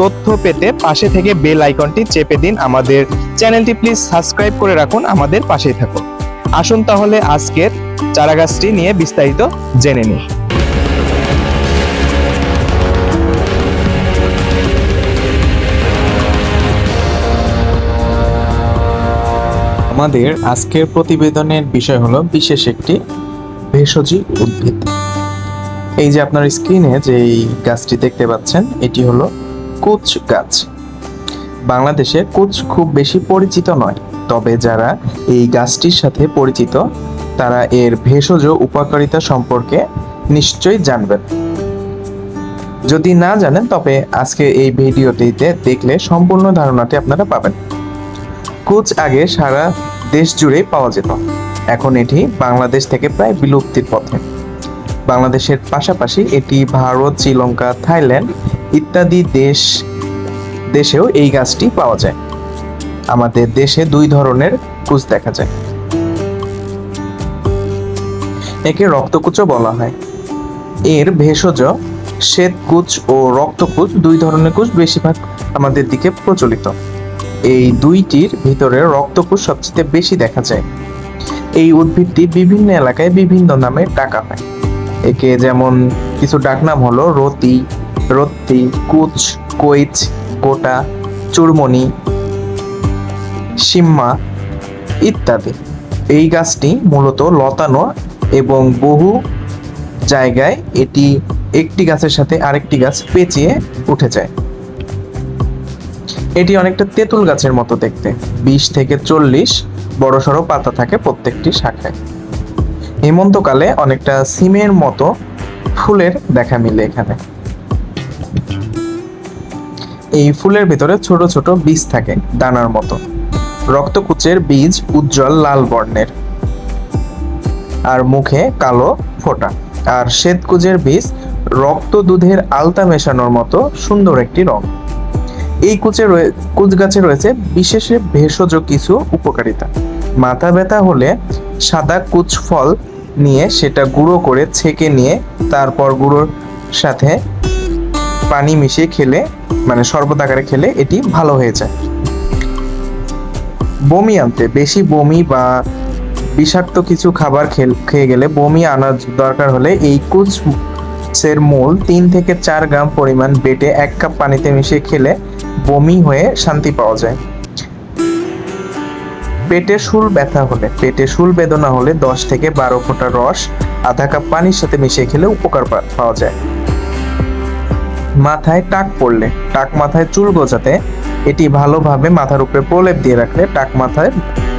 তথ্য পেতে পাশে থেকে বেল আইকনটি চেপে দিন আমাদের চ্যানেলটি। প্লিজ সাবস্ক্রাইব করে রাখুন আমাদের পাশেই থাকুন। আসুন তাহলে আজকের চারাগাছটি নিয়ে বিস্তারিত জেনে নিই। আমাদের আজকের প্রতিবেদনের বিষয় হলো বিশেষ একটি ভেষজী উদ্ভিদ। এই যে আপনার স্ক্রিনে যে গাছটি দেখতে পাচ্ছেন, এটি হলো কুচ গাছ। বাংলাদেশে কুচ খুব বেশি পরিচিত নয়, তবে যারা এই গাছটির সাথে পরিচিত, তারা এর ভেষজ উপকারিতা সম্পর্কে নিশ্চয়ই জানবেন। যদি না জানেন, তবে আজকে এই ভিডিওটিতে দেখলে সম্পূর্ণ ধারণাটি আপনারা পাবেন। কোচ আগে সারা দেশ জুড়েই পাওয়া যেত। এখন এটি বাংলাদেশ থেকে প্রায় বিলুপ্তির পথে। বাংলাদেশের পাশাপাশি এটি ভারত, শ্রীলঙ্কা, থাইল্যান্ড ইত্যাদি দেশ, দেশেও এই গাছটি পাওয়া যায়। আমাদের দেশে দুই ধরনের কুচ দেখা যায়। একে রক্তকুচও বলা হয়। এর ভেষজ, শ্বেতকুচ ও রক্তকুচ দুই ধরনের কুচ বেশিরভাগ আমাদের দিকে প্রচলিত। এই দুইটির ভিতরে রক্তকুশ সবচেয়ে বেশি দেখা যায়। এই উদ্ভিদটি বিভিন্ন এলাকায় বিভিন্ন নামে ডাকা হয়। একে যেমন কিছু ডাকনাম হলো রতি রত্তি, কুচ, কৈচ, গোটা চুরমনি সিম্মা ইত্যাদি। এই গাছটি মূলত লতানো এবং বহু জায়গায় এটি একটি গাছের সাথে আরেকটি গাছ পেঁচিয়ে উঠে যায় এটি অনেকটা তেঁতুল গাছের মতো দেখতে। বিশ থেকে চল্লিশ বড় সড়ো পাতা থাকে প্রত্যেকটি শাখায়। হেমন্তকালে অনেকটা সিমের মতো ফুলের দেখা মিলে এখানে। এই ফুলের ভিতরে ছোট ছোট বীজ থাকে, দানার মতো। রক্তকুচের বীজ উজ্জ্বল লাল বর্ণের। আর মুখে কালো ফোটা। আর শ্বেতকুচের বীজ রক্ত দুধের আলতা মেশানোর মতো সুন্দর একটি রং। এই কুচে কুচ গাছে রয়েছে বিশেষ ভেষজ কিছু উপকারিতা। মাথা ব্যথা হলে সাদা কুচ ফল নিয়ে সেটা গুঁড়ো করে ছেঁকে নিয়ে তারপর গুঁড়োর সাথে পানি মিশিয়ে খেলে মানে শরবত আকারে খেলে এটি ভালো হয়ে যায়। বমি আনতে, বেশি বমি বা বিষাক্ত কিছু খাবার খেয়ে গেলে বমি আনার দরকার হলে এই কুচ মূল তিন থেকে চার গ্রাম পরিমাণ বেটে এক কাপ পানিতে মিশিয়ে খেলে বমি হয়ে শান্তি পাওয়া যায়। পেটে শুল ব্যথা হলে, পেটে শুল বেদনা হলে দশ থেকে বারো ফোঁটা রস, আধা কাপ পানির সাথে মিশিয়ে খেলে উপকার পাওয়া যায়। মাথায় টাক পড়লে, টাক মাথায় চুল গোছাতে এটি ভালোভাবে মাথার উপরে প্রলেপ দিয়ে রাখলে টাক মাথায়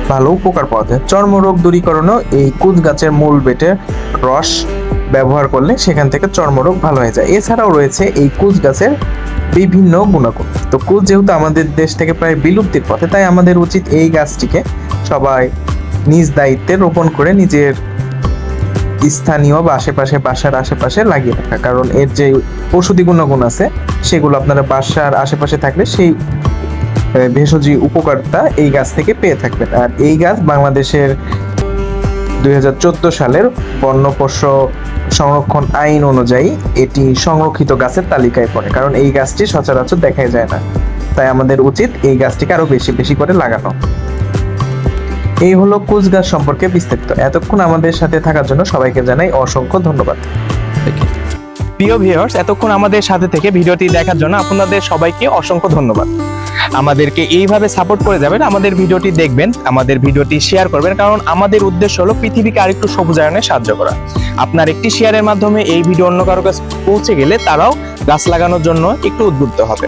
ভালো উপকার পাওয়া যায়। চর্মরোগ দূরীকরণও এই কুচ গাছের মূল বেটে রস ব্যবহার করলে সেখান থেকে চর্মরোগ ভালো হয়ে যায়। এছাড়াও রয়েছে এই কুচ গাছের বিভিন্ন গুণাগুণ। তো কুচ যেহেতু আমাদের দেশ থেকে প্রায় বিলুপ্তির পথে, তাই আমাদের উচিত এই গাছটিকে সবাই নিজ দায়িত্বে রোপণ করে নিজের স্থানীয় বা আশেপাশে বাসার আশেপাশে লাগিয়ে রাখা। কারণ এর যে ঔষধি গুণাগুণ আছে, সেগুলো আপনারা বাসার আশেপাশে থাকলে সেই ভেষজি উপকারিতা এই গাছ থেকে পেয়ে থাকবেন। আর এই গাছ বাংলাদেশের দুই হাজার চোদ্দ সালের বন্যপোষ্য সংরক্ষণ আইন অনুযায়ী এটি সংরক্ষিত গাছের তালিকায় পড়ে। কারণ এই গাছটি সচরাচর দেখাই যায় না। তাই আমাদের উচিত এই গাছটিকে আরও বেশি বেশি করে লাগানো। এই হলো কুচ গাছ সম্পর্কে বিস্তারিত। এতক্ষণ আমাদের সাথে থাকার জন্য সবাইকে জানাই অসংখ্য ধন্যবাদ। প্রিয় ভিউয়ার্স এতক্ষণ আমাদের সাথে থেকে ভিডিওটি দেখার জন্য আপনাদের সবাইকে অসংখ্য ধন্যবাদ। আমাদেরকে এইভাবে সাপোর্ট করে যাবেন, আমাদের ভিডিওটি দেখবেন, আমাদের ভিডিওটি শেয়ার করবেন, কারণ আমাদের উদ্দেশ্য হলো পৃথিবীকে আরেকটু সবুজায়নে সাহায্য করা। আপনার একটি শেয়ারের মাধ্যমে এই ভিডিও অন্য কারও কাছে পৌঁছে গেলে তারাও গাছ লাগানোর জন্য একটু উদ্বুদ্ধ হবে।